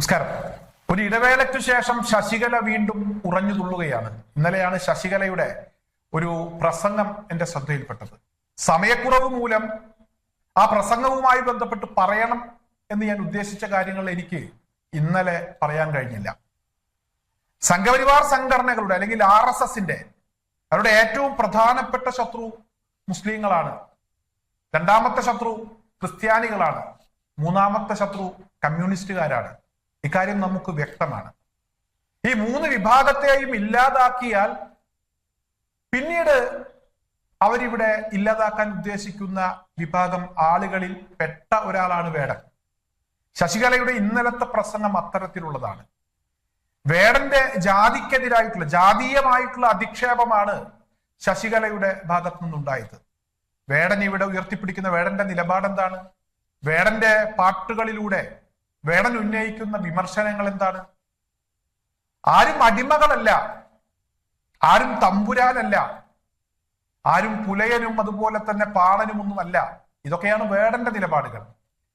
നമസ്കാരം. ഒരു ഇടവേളയ്ക്ക് ശേഷം ശശികല വീണ്ടും ഉറഞ്ഞു തുള്ളുകയാണ്. ഇന്നലെയാണ് ശശികലയുടെ ഒരു പ്രസംഗം എന്റെ ശ്രദ്ധയിൽപ്പെട്ടത്. സമയക്കുറവ് മൂലം ആ പ്രസംഗവുമായി ബന്ധപ്പെട്ട് പറയണം എന്ന് ഞാൻ ഉദ്ദേശിച്ച കാര്യങ്ങൾ എനിക്ക് ഇന്നലെ പറയാൻ കഴിഞ്ഞില്ല. സംഘപരിവാർ സംഘടനകളുടെ അല്ലെങ്കിൽ ആർ എസ് എസിന്റെ അവരുടെ ഏറ്റവും പ്രധാനപ്പെട്ട ശത്രു മുസ്ലിങ്ങളാണ്. രണ്ടാമത്തെ ശത്രു ക്രിസ്ത്യാനികളാണ്. മൂന്നാമത്തെ ശത്രു കമ്മ്യൂണിസ്റ്റുകാരാണ്. ഇക്കാര്യം നമുക്ക് വ്യക്തമാണ്. ഈ മൂന്ന് വിഭാഗത്തെയും ഇല്ലാതാക്കിയാൽ പിന്നീട് അവരിവിടെ ഇല്ലാതാക്കാൻ ഉദ്ദേശിക്കുന്ന വിഭാഗം ആളുകളിൽ പെട്ട ഒരാളാണ് വേടൻ. ശശികലയുടെ ഇന്നലത്തെ പ്രസംഗം അത്തരത്തിലുള്ളതാണ്. വേടന്റെ ജാതിക്കെതിരായിട്ടുള്ള ജാതീയമായിട്ടുള്ള അധിക്ഷേപമാണ് ശശികലയുടെ ഭാഗത്തു നിന്നുണ്ടായത്. വേടൻ ഇവിടെ ഉയർത്തിപ്പിടിക്കുന്ന വേടന്റെ നിലപാടെന്താണ്? വേടന്റെ പാട്ടുകളിലൂടെ വേടൻ ഉന്നയിക്കുന്ന വിമർശനങ്ങൾ എന്താണ്? ആരും അടിമകളല്ല. ആരും തമ്പുരാനല്ല. ആരും പുലയനും അതുപോലെ തന്നെ പാണനുമൊന്നുമല്ല ഇതൊക്കെയാണ് വേടന്റെ നിലപാടുകൾ.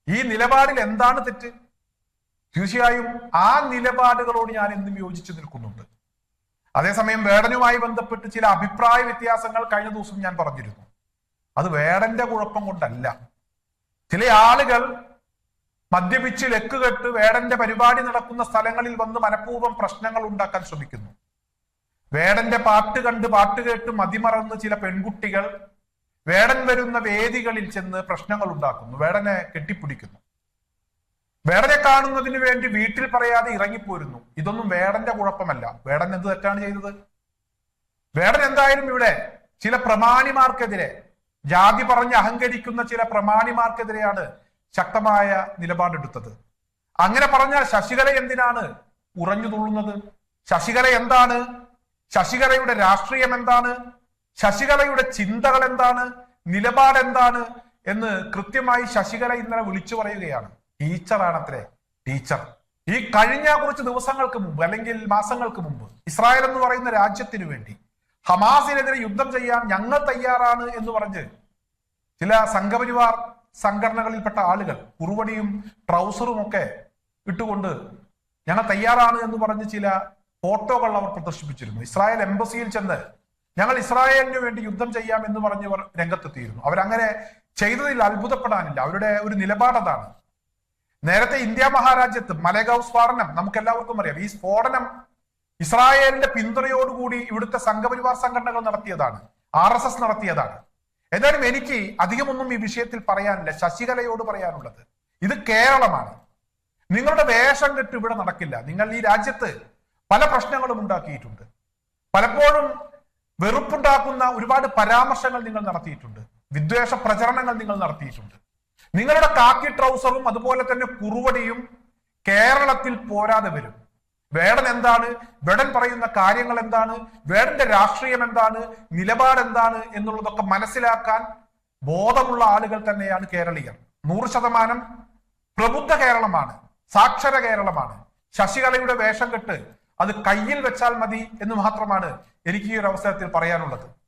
ഈ നിലപാടിൽ എന്താണ് തെറ്റ്? തീർച്ചയായും ആ നിലപാടുകളോട് ഞാൻ എന്നും യോജിച്ചു നിൽക്കുന്നുണ്ട്. അതേസമയം വേടനുമായി ബന്ധപ്പെട്ട് ചില അഭിപ്രായ വ്യത്യാസങ്ങൾ കഴിഞ്ഞ ദിവസം ഞാൻ പറഞ്ഞിരുന്നു. അത് വേടന്റെ കുഴപ്പം കൊണ്ടല്ല. ചില ആളുകൾ മദ്യപിച്ച് ലക്കുകെട്ട് വേടന്റെ പരിപാടി നടക്കുന്ന സ്ഥലങ്ങളിൽ വന്ന് മനഃപൂർവം പ്രശ്നങ്ങൾ ഉണ്ടാക്കാൻ ശ്രമിക്കുന്നു. വേടന്റെ പാട്ട് കണ്ട് പാട്ട് കേട്ട് മതിമറന്ന് ചില പെൺകുട്ടികൾ വേടൻ വരുന്ന വേദികളിൽ ചെന്ന് പ്രശ്നങ്ങൾ ഉണ്ടാക്കുന്നു. വേടനെ കെട്ടിപ്പിടിക്കുന്നു. വേടനെ കാണുന്നതിന് വേണ്ടി വീട്ടിൽ പറയാതെ ഇറങ്ങിപ്പോരുന്നു. ഇതൊന്നും വേടന്റെ കുഴപ്പമല്ല. വേടൻ എന്ത് തെറ്റാണ് ചെയ്തത്? വേടൻ എന്തായാലും ഇവിടെ ചില പ്രമാണിമാർക്കെതിരെ ജാതി പറഞ്ഞ് അഹങ്കരിക്കുന്ന ചില പ്രമാണിമാർക്കെതിരെയാണ് ശക്തമായ നിലപാടെടുത്തത്. അങ്ങനെ പറഞ്ഞാൽ ശശികല എന്തിനാണ് ഉറഞ്ഞു തുള്ളുന്നത്? ശശികല എന്താണ്? ശശികലയുടെ രാഷ്ട്രീയം എന്താണ്? ശശികലയുടെ ചിന്തകൾ എന്താണ്? നിലപാട് എന്താണ്? എന്ന് കൃത്യമായി ശശികല ഇന്നലെ വിളിച്ചു പറയുകയാണ്. ടീച്ചറാണത്രേ ടീച്ചർ ഈ കഴിഞ്ഞ കുറച്ച് ദിവസങ്ങൾക്ക് മുമ്പ് അല്ലെങ്കിൽ മാസങ്ങൾക്ക് മുമ്പ് ഇസ്രായേൽ എന്ന് പറയുന്ന രാജ്യത്തിനു വേണ്ടി ഹമാസിനെതിരെ യുദ്ധം ചെയ്യാൻ ഞങ്ങൾ തയ്യാറാണ് എന്ന് പറഞ്ഞ് ചില സംഘപരിവാർ സംഘടനകളിൽപ്പെട്ട ആളുകൾ കുറുവടിയും ട്രൗസറും ഒക്കെ ഇട്ടുകൊണ്ട് ഞങ്ങൾ തയ്യാറാണ് എന്ന് പറഞ്ഞ് ചില ഫോട്ടോകൾ അവർ പ്രദർശിപ്പിച്ചിരുന്നു. ഇസ്രായേൽ എംബസിയിൽ ചെന്ന് ഞങ്ങൾ ഇസ്രായേലിന് വേണ്ടി യുദ്ധം ചെയ്യാം എന്ന് പറഞ്ഞവർ രംഗത്തെത്തിയിരുന്നു. അവരങ്ങനെ ചെയ്തതിൽ അത്ഭുതപ്പെടാനില്ല. അവരുടെ ഒരു നിലപാടതാണ് നേരത്തെ ഇന്ത്യ മഹാരാജ്യത്ത് മലേഗാവ് സ്ഫോടനം നമുക്ക് എല്ലാവർക്കും അറിയാം. ഈ സ്ഫോടനം ഇസ്രായേലിന്റെ പിന്തുണയോടുകൂടി ഇവിടുത്തെ സംഘപരിവാർ സംഘടനകൾ നടത്തിയതാണ്. ആർ നടത്തിയതാണ്. എന്തായാലും എനിക്ക് അധികമൊന്നും ഈ വിഷയത്തിൽ പറയാനില്ല. ശശികലയോട് പറയാനുള്ളത്. ഇത് കേരളമാണ്. നിങ്ങളുടെ വേഷം കെട്ട് ഇവിടെ നടക്കില്ല. നിങ്ങൾ ഈ രാജ്യത്ത് പല പ്രശ്നങ്ങളും ഉണ്ടാക്കിയിട്ടുണ്ട്. പലപ്പോഴും വെറുപ്പുണ്ടാക്കുന്ന ഒരുപാട് പരാമർശങ്ങൾ നിങ്ങൾ നടത്തിയിട്ടുണ്ട്. വിദ്വേഷ പ്രചരണങ്ങൾ നിങ്ങൾ നടത്തിയിട്ടുണ്ട്. നിങ്ങളുടെ കാക്കി ട്രൗസറും അതുപോലെ തന്നെ കുറുവടിയും കേരളത്തിൽ പോരാതെ വരും. വേടൻ എന്താണ്? വേടൻ പറയുന്ന കാര്യങ്ങൾ എന്താണ്? വേടന്റെ രാഷ്ട്രീയം എന്താണ്? നിലപാട് എന്താണ്? എന്നുള്ളതൊക്കെ മനസ്സിലാക്കാൻ ബോധമുള്ള ആളുകൾ തന്നെയാണ് കേരളീയർ. നൂറ് ശതമാനം പ്രബുദ്ധ കേരളമാണ് സാക്ഷര കേരളമാണ്. ശശികലയുടെ വേഷം കെട്ട് അത് കയ്യിൽ വെച്ചാൽ മതി എന്ന് മാത്രമാണ് എനിക്ക് ഈ ഒരു അവസരത്തിൽ പറയാനുള്ളത്.